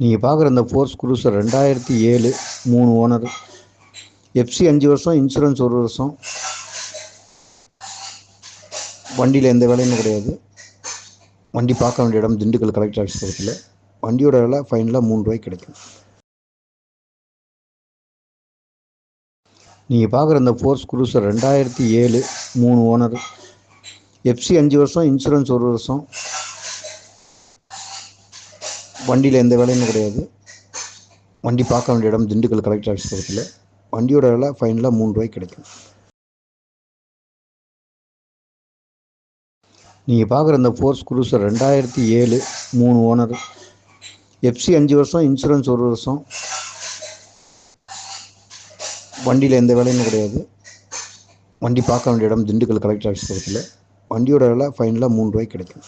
நீங்கள் பார்க்குற இந்த ஃபோர்ஸ் குரூசர் ரெண்டாயிரத்தி ஏழு மூணு ஓனர் எஃப்சி அஞ்சு வருஷம் இன்சூரன்ஸ் ஒரு வருஷம். வண்டியில் எந்த வேலையும் கிடையாது. வண்டி பார்க்க வேண்டிய இடம் திண்டுக்கல் கலெக்டர் ஆஃபீஸ் பக்கத்தில். வண்டியோட விலை ஃபைனலாக மூணு ரூபாய்க்கு கிடைக்கும். நீங்கள் பார்க்குற இந்த ஃபோர்ஸ் குரூசர் ரெண்டாயிரத்தி ஏழு மூணு ஓனர் எஃப்சி அஞ்சு வருஷம் இன்சூரன்ஸ் ஒரு வருஷம். வண்டியில் எந்த வேலையும் கிடையாது. வண்டி பார்க்க வேண்டிய இடம் திண்டுக்கல் கலெக்டர் ஆஃபீஸ் பக்கத்தில். வண்டியோட விலை ஃபைனலாக மூணு ரூபாய்க்கு கிடைக்கும். நீங்கள் பார்க்குற இந்த ஃபோர்ஸ் குரூசர் ரெண்டாயிரத்தி ஏழு மூணு ஓனர் எஃப்சி அஞ்சு வருஷம் இன்சூரன்ஸ் ஒரு வருஷம். வண்டியில் எந்த வேலையும் கிடையாது. வண்டி பார்க்க வேண்டிய இடம் திண்டுக்கல் கலெக்டர் ஆஃபீஸ் பக்கத்தில். வண்டியோட விலை ஃபைனலாக மூணு ரூபாய்க்கு கிடைக்கும்.